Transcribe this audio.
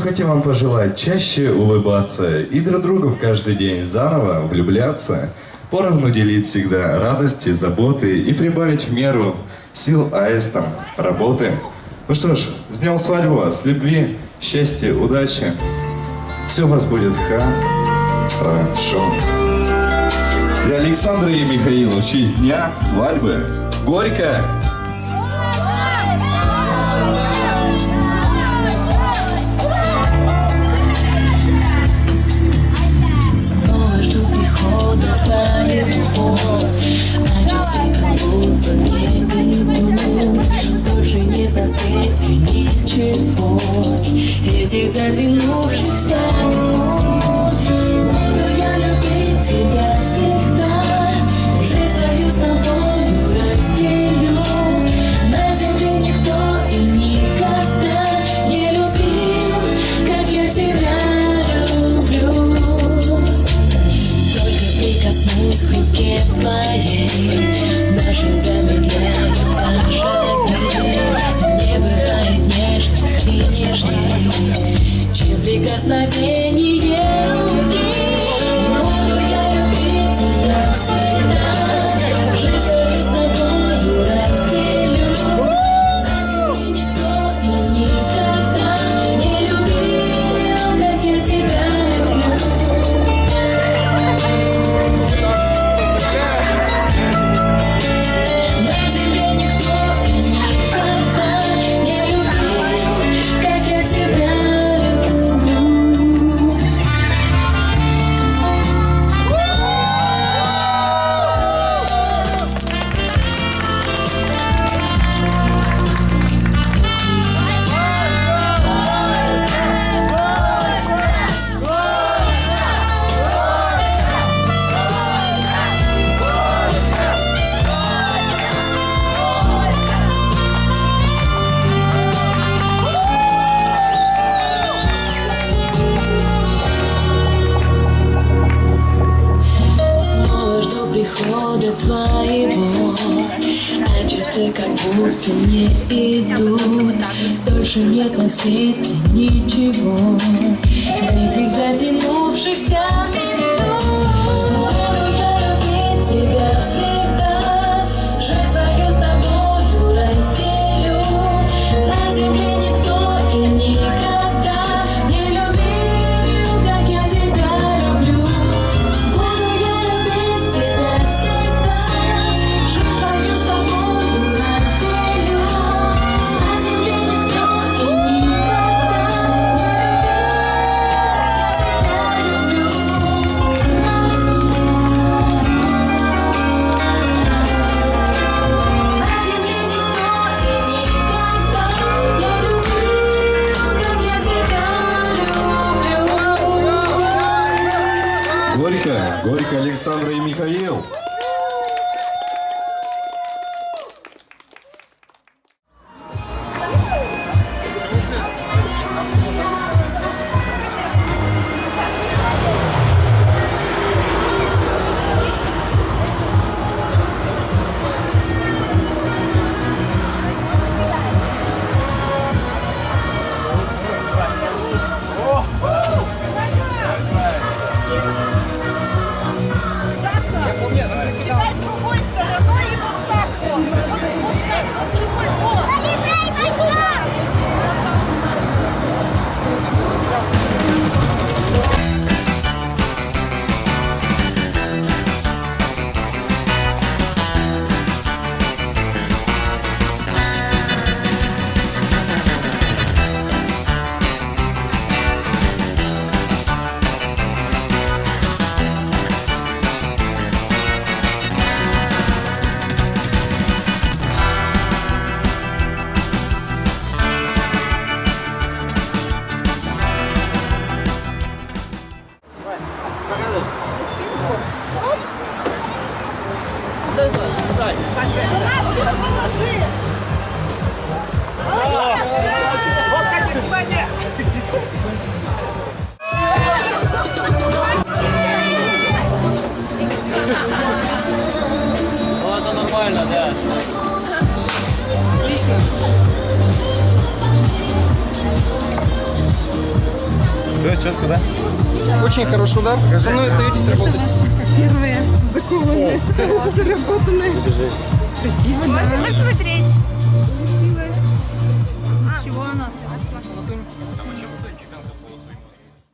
хотим вам пожелать чаще улыбаться и друг другу в каждый день заново влюбляться, поровну делить всегда радости, заботы и прибавить в меру сил аистам, работы. Ну что ж, с днем свадьбы вас, любви, счастья, удачи. Все у вас будет хорошо. Для Александра и Михаила в честь дня свадьбы. Горько! Этих затянувшихся прикосновение твоего. А часы как будто не идут. Больше нет на свете ничего. Этих затянувшихся минут Александра и Михаил! Это нормально, да. Отлично. Четко, да? Очень хорошо, да? Со мной остаетесь работать. Первые закованные, заработанные. Красиво, да. Посмотреть. Чего она?